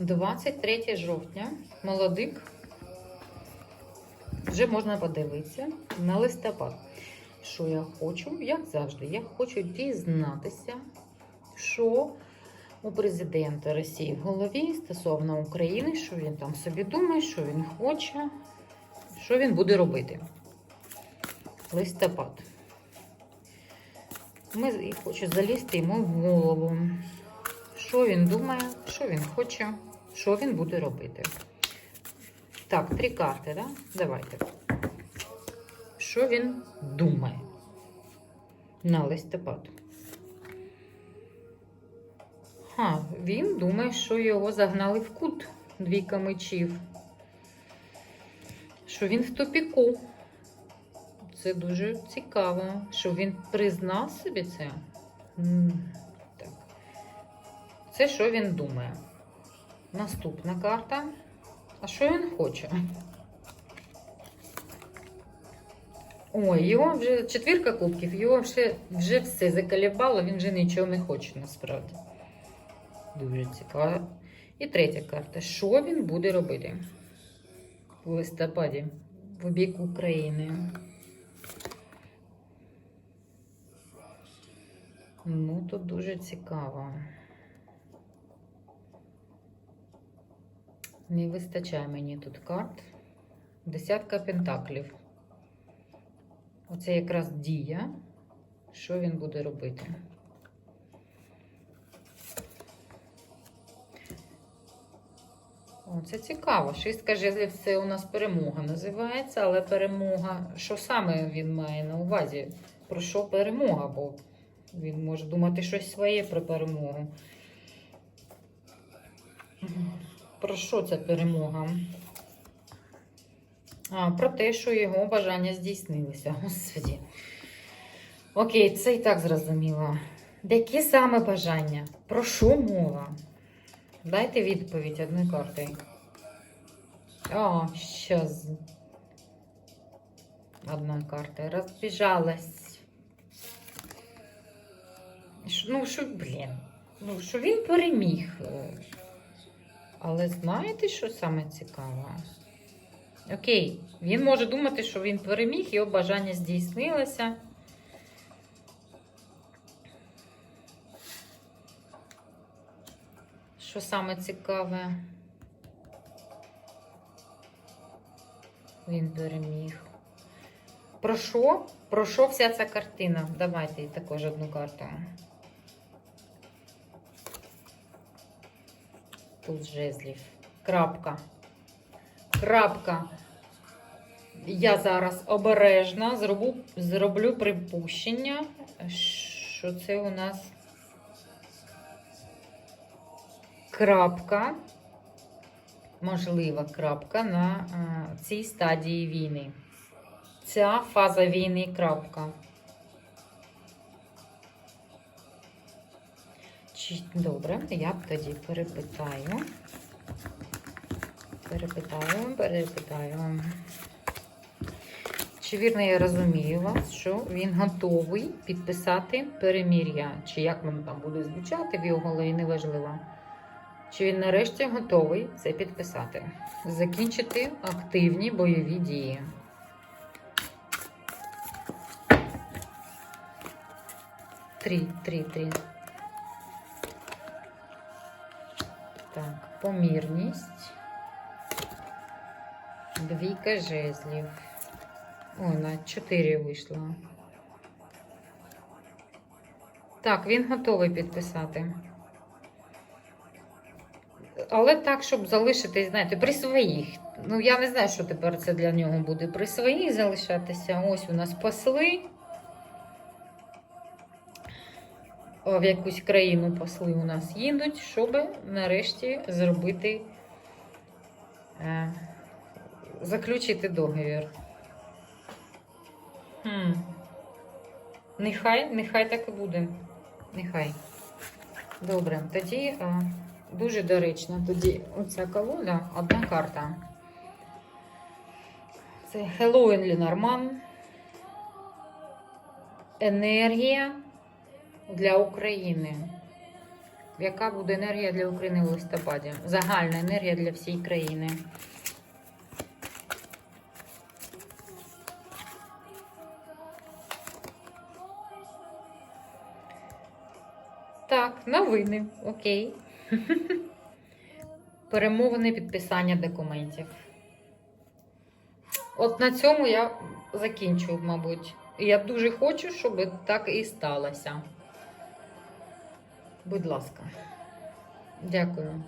23 жовтня. Молодик. Вже можна подивитися на листопад. Що я хочу? Як завжди, я хочу дізнатися, що у президента Росії в голові стосовно України, що він там собі думає, що він хоче, що він буде робити. Листопад. Ми хочу залізти йому в голову. Що він думає, що він хоче, що він буде робити. Так, три карти, да? Давайте. Що він думає на листопад? Ха, він думає, що його загнали в кут двійка мечів. Що він в тупіку. Це дуже цікаво, що він признав собі це. Так. Це що він думає. Наступна карта. А що він хоче? Ой, його вже четвірка кубків, його вже, вже все заколебало, він вже нічого не хоче насправді. Дуже цікаво. І третя карта. Що він буде робити в листопаді в бік України? Ну, тут дуже цікаво. Не вистачає мені тут карт. Десятка пентаклів. Оце якраз дія. Що він буде робити? О, це цікаво. Шістка жезлів це у нас перемога називається, але перемога, що саме він має на увазі? Про що перемога? Бо він може думати щось своє про перемогу. Про що ця перемога? А, про те, що його бажання здійснилися. Господі. Окей, це і так зрозуміло. Які саме бажання? Про що мова? Дайте відповідь одною картою. О, щас. Одною картою. Розбіжалась. Ну, що, блін. Ну, що він переміг. Але знаєте, що саме цікаво? Окей, він може думати, що він переміг, його бажання здійснилося. Що саме цікаве? Він переміг. Про що? Про що вся ця картина? Давайте також одну карту. Тут жезлів. Крапка. Крапка. Я зараз обережно зроблю, зроблю припущення, що це у нас крапка, можлива крапка на а, цій стадії війни. Ця фаза війни крапка. Добре, я б тоді перепитаю. Перепитаю, перепитаю. Чи вірно я розумію вас, що він готовий підписати перемір'я? Чи як воно там буде звучати в його голові, неважливо. Чи він нарешті готовий це підписати? Закінчити активні бойові дії. Три, три, три. Так, помірність. Двійка жезлів. Ой, на 4 вийшло. Так, він готовий підписати. Але так, щоб залишитись, знаєте, при своїх. Ну, я не знаю, що тепер це для нього буде. При своїх залишатися. Ось у нас посли. В якусь країну посли у нас їдуть, щоб нарешті зробити, е, заключити договір. Нехай, нехай так і буде. Нехай. Добре, тоді а, дуже доречно. Тоді оця колода, одна карта. Це Хеллоуін Ленорман. Енергія для України. Яка буде енергія для України в листопаді? Загальна енергія для всієї країни. Так, новини. Окей. Перемовини підписання документів. От на цьому я закінчу, мабуть. Я дуже хочу, щоб так і сталося. Будь ласка. Дякую.